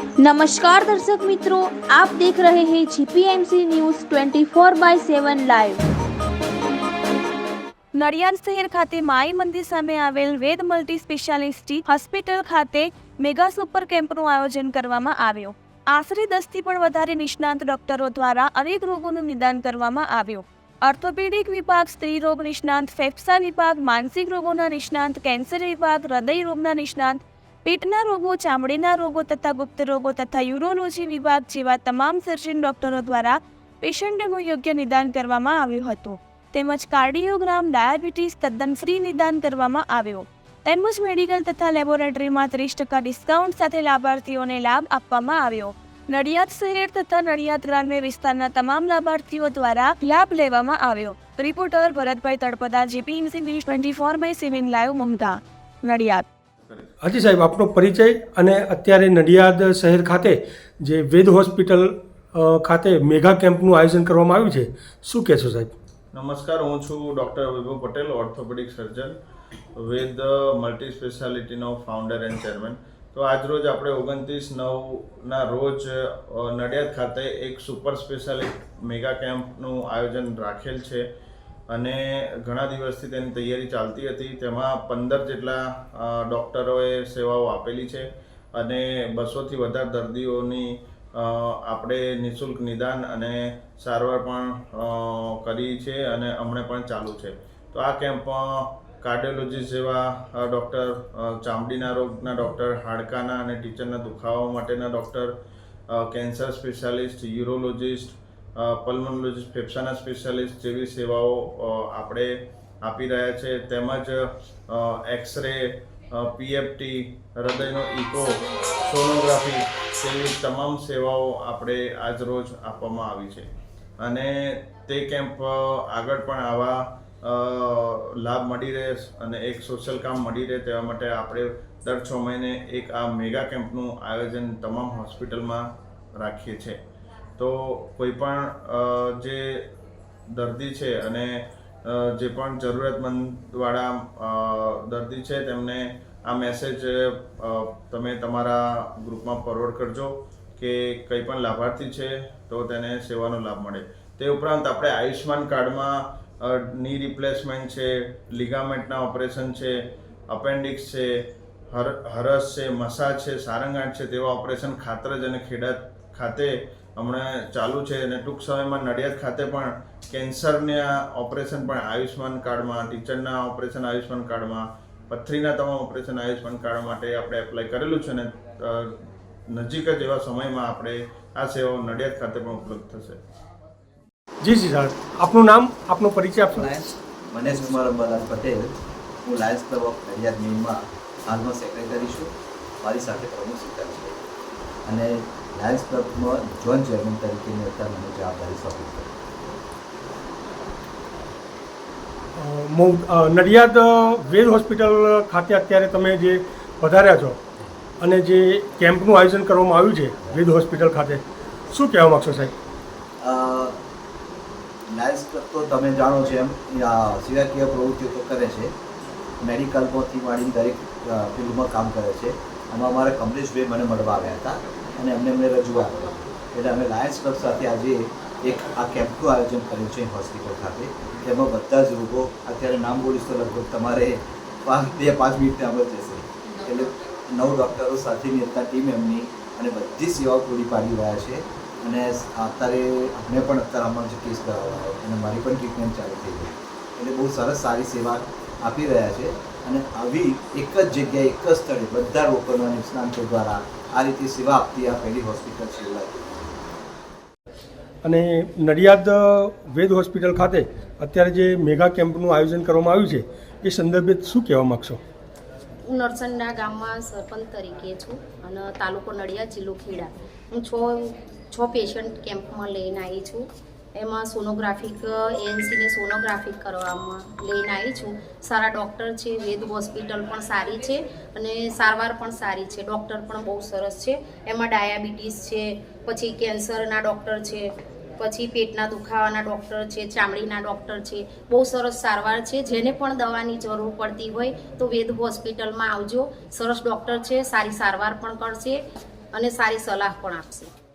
નમસ્કાર દર્શક મિત્રો આપ દેખ રહે હૈ GPMC news 24 by 7 live Nadiad શહેર ખાતે માઈ મંદિર સામે આવેલ વેદ મલ્ટી સ્પેશિયાલિસ્ટી હોસ્પિટલ ખાતે મેગા સુપર કેમ્પનું આયોજન કરવામાં આવ્યું. આશરે દસથી પણ વધારે નિષ્ણાંત ડોક્ટરો દ્વારા અનેક રોગોનું નિદાન કરવામાં આવ્યું. ઓર્થોપેડિક વિભાગ સ્ત્રી રોગ નિષ્ણાંત, ફેફસા વિભાગ, માનસિક રોગોના નિષ્ણાંત, કેન્સર વિભાગ, હૃદય રોગના નિષ્ણાંત પેટના રોગો, ચામડીના રોગો તથા ગુપ્ત રોગો તથા યુરોલોજી વિભાગ જેવા તમામ સર્જન ડોક્ટરો દ્વારા પેશન્ટનું યોગ્ય નિદાન કરવામાં આવ્યું હતું. તેમજ કાર્ડિયોગ્રામ, ડાયાબિટીસ તદ્દન ફ્રી નિદાન કરવામાં આવ્યો. તેમજ મેડિકલ તથા લેબોરેટરીમાં ત્રીસ ટકા ડિસ્કાઉન્ટ સાથે લાભાર્થીઓને લાભ આપવામાં આવ્યો. નડિયાદ શહેર તથા નડિયાદ ગ્રામ્ય વિસ્તારના તમામ લાભાર્થીઓ દ્વારા લાભ લેવામાં આવ્યો. Reporter Bharatbhai Talpada, GPMC news twenty four by seven, live Mamta, Nadiad. હાજી સાહેબ આપનો પરિચય અને અત્યારે નડિયાદ શહેર ખાતે જે વેદ હોસ્પિટલ ખાતે મેગા કેમ્પનું આયોજન કરવામાં આવ્યું છે શું કહેશો સાહેબ? નમસ્કાર હું છું doctor Vaibhav Patel orthopaedic surgeon Ved multi સ્પેશિયાલિટીનો founder and chairman. તો આજરોજ આપણે ઓગણત્રીસ નવના રોજ નડિયાદ ખાતે એક સુપર સ્પેશિયાલિટી મેગા કેમ્પનું આયોજન રાખેલ છે. અને ઘણા દિવસથી તેની તૈયારી ચાલતી હતી. તેમાં પંદર જેટલા ડૉક્ટરોએ સેવાઓ આપેલી છે અને બસોથી વધારે દર્દીઓની આપણે નિઃશુલ્ક નિદાન અને સારવાર પણ કરી છે અને હમણાં પણ ચાલુ છે. તો આ કેમ્પમાં કાર્ડિયોલોજી જેવા ડૉક્ટર ચામડીના રોગના ડૉક્ટર, હાડકાના અને ટીચરના દુખાવા માટેના doctor cancer specialist, urologist pulmonologist, ફેફસાના specialist જેવી સેવાઓ આપણે આપી રહ્યા છે. તેમજ એક્સરે પીએફટી, હૃદયનો ઇકો, સોનોગ્રાફી જેવી તમામ સેવાઓ આપણે આજ રોજ આપવામાં આવી છે. અને તે કેમ્પ આગળ પણ આવા લાભ મળી રહે અને એક સોશિયલ કામ મળી રહે તેવા માટે આપણે દર છ મહિને એક આ મેગા કેમ્પનું આયોજન તમામ હોસ્પિટલમાં રાખીએ છીએ. તો કોઈ પણ જે દર્દી છે અને જે પણ જરૂરિયાતમંદવાળા દર્દી છે તેમને આ મેસેજ તમે તમારા ગ્રુપમાં ફોરવર્ડ કરજો કે કંઈ પણ લાભાર્થી છે તો તેને સેવાનો લાભ મળે. તે ઉપરાંત આપણે આયુષ્યમાન કાર્ડમાં ની રિપ્લેસમેન્ટ છે લિગામેન્ટના ઓપરેશન છે અપેન્ડિક્સ છે, હર, હરસ છે, મસાજ છે સારંગાંઠ છે તેવા ઓપરેશન ખાતરજ અને ખેડા ખાતે હમણાં ચાલુ છે અને ટૂંક સમયમાં નડિયાદ ખાતે પણ કેન્સરના ઓપરેશન પણ આયુષ્માન કાર્ડમાં ટીચરના ઓપરેશન આયુષ્માન કાર્ડમાં પથરીના તમામ ઓપરેશન આયુષ્માન કાર્ડ માટે આપણે એપ્લાય કરેલું છે અને નજીક જ એવા સમયમાં આપણે આ સેવાઓ નડિયાદ ખાતે પણ ઉપલબ્ધ થશે. જી જી સર આપનું નામ આપનો પરિચય આપશો? લાયન્સ. મનેશ કુમાર અંબાલાલ પટેલ. હું લાયન્સ ક્લબ ઓફ નડિયાદ મેઇનમાં હાલમાં સેક્રેટરી છું. મારી સાથે પ્રમુખ શિકાર છે અને લાયન્સ ક્લબમાં જોઈન્ટ ચેરમેન તરીકેની અત્યારે મને જવાબદારી સોંપી છે. નડિયાદ વેદ હોસ્પિટલ ખાતે અત્યારે તમે જે પધાર્યા છો અને જે કેમ્પનું આયોજન કરવામાં આવ્યું છે વેદ હોસ્પિટલ ખાતે શું કહેવા માગશો સાહેબ? લાયન્સ ક્લબ તો તમે જાણો છો એમ સેવાકીય પ્રવૃત્તિઓ તો કરે છે. મેડિકલમાંથી માંડીને દરેક ફિલ્ડમાં કામ કરે છે. આમાં અમારા કમલેશભાઈ મને મળવા આવ્યા હતા. અને એમને અમને રજૂઆત કરી. એટલે અમે લાયન્સ ક્લબ સાથે આજે એક આ કેમ્પનું આયોજન કર્યું છે, હોસ્પિટલ ખાતે. તેમાં બધા જ રોગો, અત્યારે નામ બોલીશ તો લગભગ તમારે પાંચ, બે, પાંચ મિનિટ જ જશે એટલે નવ ડૉક્ટરો સાથેની અત્યારે ટીમ એમની અને બધી સેવાઓ પૂરી પાડી રહ્યા છે. અને અત્યારે અમને પણ અત્યારે અમારો જે કેસ કરાવવાનો અને મારી પણ ટ્રીટમેન્ટ ચાલુ થઈ ગઈ. એટલે બહુ સરસ સારી સેવા આપી રહ્યા છે અને આવી એક જ જગ્યાએ એક જ સ્થળે બધા લોકોના નિષ્ણાંતો દ્વારા આ રીતે સેવા આપતી આ પહેલી હોસ્પિટલ છે અને નડિયાદ વેદ હોસ્પિટલ ખાતે અત્યારે જે મેગા કેમ્પનું આયોજન કરવામાં આવ્યું છે એ સંદર્ભે શું કહેવા માગશો? હું નરસંડા ગામમાં સરપંચ તરીકે છું અને તાલુકો નડિયાદ જિલ્લો ખેડા. હું છ છ પેશન્ટ કેમ્પમાં લઈને આવી છું. એમાં સોનોગ્રાફિક એએનસીને સોનોગ્રાફિક કરવામાં લઈને આવી છું. સારા ડૉક્ટર છે, વેદ હોસ્પિટલ પણ સારી છે અને સારવાર પણ સારી છે. ડૉક્ટર પણ બહુ સરસ છે. એમાં ડાયાબિટીસ છે, પછી કેન્સરના ડૉક્ટર છે, પછી પેટના દુખાવાના ડૉક્ટર છે, ચામડીના ડૉક્ટર છે. બહુ સરસ સારવાર છે. જેને પણ દવાની જરૂર પડતી હોય તો વેદ હોસ્પિટલમાં આવજો. સરસ ડૉક્ટર છે, સારી સારવાર પણ કરશે અને સારી સલાહ પણ આપશે.